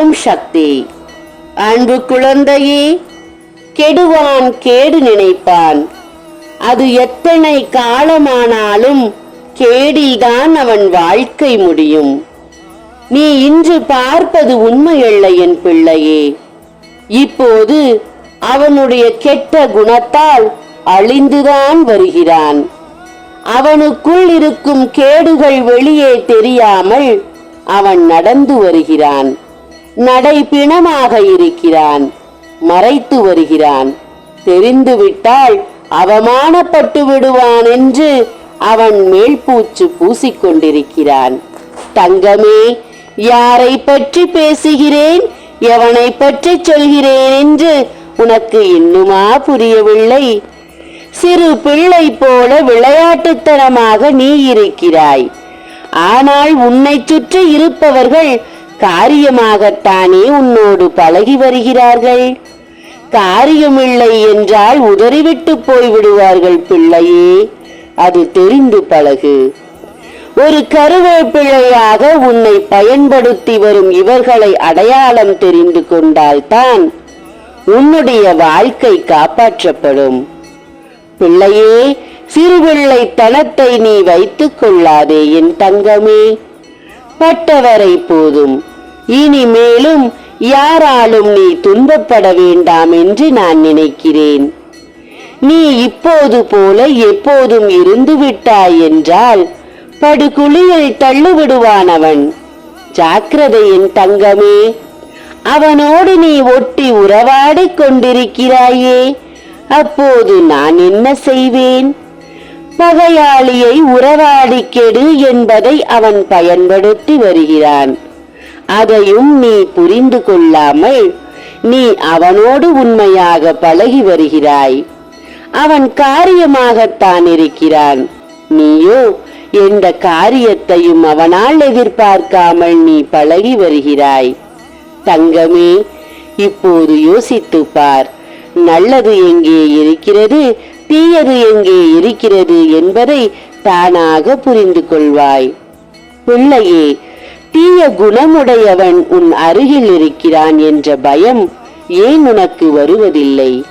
ஓம் சக்தி. அன்பு குழந்தையே கெடுவான் கேடு நினைப்பான். அது எத்தனை காலமானாலும் கேடில்தான் அவன் வாழ்க்கை முடியும். நீ இன்று பார்ப்பது உண்மையல்ல என் பிள்ளையே. இப்போது அவனுடைய கெட்ட குணத்தால் அழிந்துதான் வருகிறான். அவனுக்குள் இருக்கும் கேடுகள் வெளியே தெரியாமல் அவன் நடந்து வருகிறான். நடைபிணமாக இருக்கிறான். மறைத்து வருகிறான். தெரிந்துவிட்டால் அவமானப்பட்டு விடுவான் என்று அவன் மேல்பூச்சு பூசிக்கொண்டிருக்கிறான். தங்கமே யாரை பற்றி பேசுகிறேன்? எவனை பற்றி சொல்கிறேன் என்று உனக்கு இன்னுமா புரியவில்லை? சிறு பிள்ளை போல விளையாட்டுத்தனமாக நீ இருக்கிறாய். ஆனால் உன்னை சுற்றி இருப்பவர்கள் காரியமாகத்தானே உன்னோடு பழகி வருகிறார்கள்? காரியமில்லை என்றால் உதறிவிட்டு போய்விடுவார்கள் பிள்ளையே அது தெரிந்து பழகு. ஒரு கருவேப்பிழையாக உன்னை பயன்படுத்தி வரும் இவர்களை அடையாளம் தெரிந்து கொண்டால்தான் உன்னுடைய வாழ்க்கை காப்பாற்றப்படும். பிள்ளையே சிறுபிள்ளைத்தனத்தை நீ வைத்துக் கொள்ளாதே என் தங்கமே. பட்டவரை போதும். இனிமேலும் யாராலும் நீ துன்பப்பட வேண்டாம் என்று நான் நினைக்கிறேன். நீ இப்போது போல எப்போதும் இருந்து விட்டாய் என்றால் படுகுழியில் தள்ளுவிடுவான் அவன் தங்கமே அவனோடு நீ ஒட்டி உறவாடிக் கொண்டிருக்கிறாயே. அப்போது நான் என்ன செய்வேன்? பகையாளியை உறவாடிக்கெடு என்பதை அவன் பயன்படுத்தி வருகிறான். அதையும் நீ புரிந்து கொள்ளாமல் நீ அவனோடு உண்மையாக பழகி வருகிறாய். அவன் காரியமாகத்தான் இருக்கிறான். நீயோ எந்த காரியத்தையும் அவனால் எதிர்பார்க்காமல் நீ பழகி வருகிறாய். தங்கமே இப்போது யோசித்து பார். நல்லது எங்கே இருக்கிறது தீயது எங்கே இருக்கிறது என்பதை தானாக புரிந்து கொள்வாய். பிள்ளையே தீய குணமுடையவன் உன் அருகில் இருக்கிறான் என்ற பயம் ஏன் உனக்கு வருவதில்லை?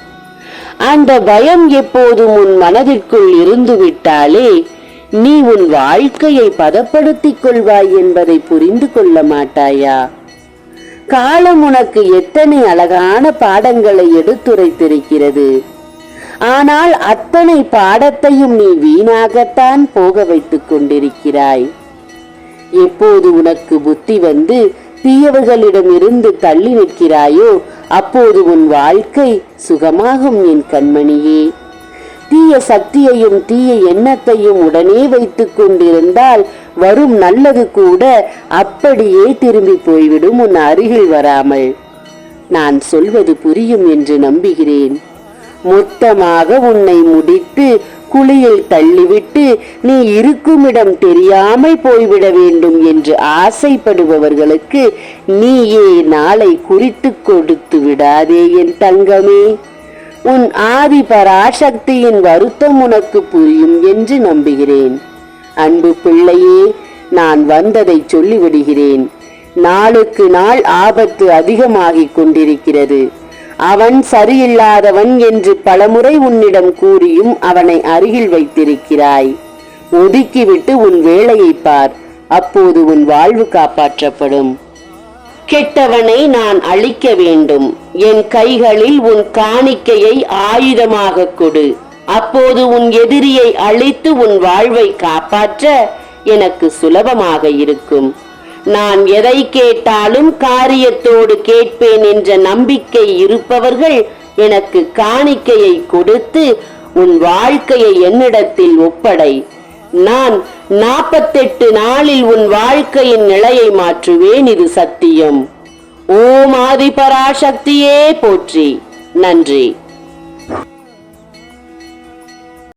அந்த பயம் எப்போதும் உன் மனதிற்குள் இருந்துவிட்டாலே நீ உன் வாழ்க்கையை பதப்படுத்திக் கொள்வாய் என்பதை புரிந்து கொள்ள மாட்டாயா? காலம் உனக்கு எத்தனை அழகான பாடங்களை எடுத்துரைத்திருக்கிறது. ஆனால் அத்தனை பாடத்தையும் நீ வீணாகத்தான் போக வைத்துக் கொண்டிருக்கிறாய். எப்போது உனக்கு புத்தி வந்து தீயவர்களிடமிருந்து தள்ளி நிற்கிறாயோ அப்போது உன் வாழ்க்கை சுகமாகும் என் கண்மணியே. தீய சக்தியையும் தீய எண்ணத்தையும் உடனே வைத்துக் கொண்டிருந்தால் வரும் நல்லது கூட அப்படியே திரும்பி போய்விடும் உன் அருகில் வராமல். நான் சொல்வது புரியும் என்று நம்புகிறேன். மொத்தமாக உன்னை முடித்து குழியில் தள்ளிவிட்டு நீ இருக்குமிடம் தெரியாமல் போய்விட வேண்டும் என்று ஆசைப்படுபவர்களுக்கு நீயே நாளை குறித்து கொடுத்து விடாதே என் தங்கமே. உன் ஆதி பராசக்தியின் வருத்தம் உனக்கு புரியும் என்று நம்புகிறேன். அன்பு பிள்ளையே நான் வந்ததை சொல்லிவிடுகிறேன். நாளுக்கு நாள் ஆபத்து அதிகமாகிக் கொண்டிருக்கிறது. அவன் சரியில்லாதவன் என்று பலமுறை உன்னிடம் கூறியும் அவனை அருகில் வைத்திருக்கிறாய். ஒதுக்கிவிட்டு உன் வேலையை பார் அப்போது உன் வாழ்வு காப்பாற்றப்படும். கெட்டவனை நான் அழிக்க வேண்டும் என் கைகளில் உன் காணிக்கையை ஆயுதமாக கொடு. அப்போது உன் எதிரியை அழித்து உன் வாழ்வை காப்பாற்ற எனக்கு சுலபமாக இருக்கும். நான் எதை கேட்டாலும் காரியத்தோடு கேட்பேன் என்ற நம்பிக்கை இருப்பவர்கள் எனக்கு காணிக்கையை கொடுத்து உன் வாழ்க்கையை என்னிடத்தில் ஒப்படை. நான் நாற்பத்தெட்டு நாளில் உன் வாழ்க்கையின் நிலையை மாற்றுவேன் இது சத்தியம். ஓம் ஆதிபராசக்தியே போற்றி. நன்றி.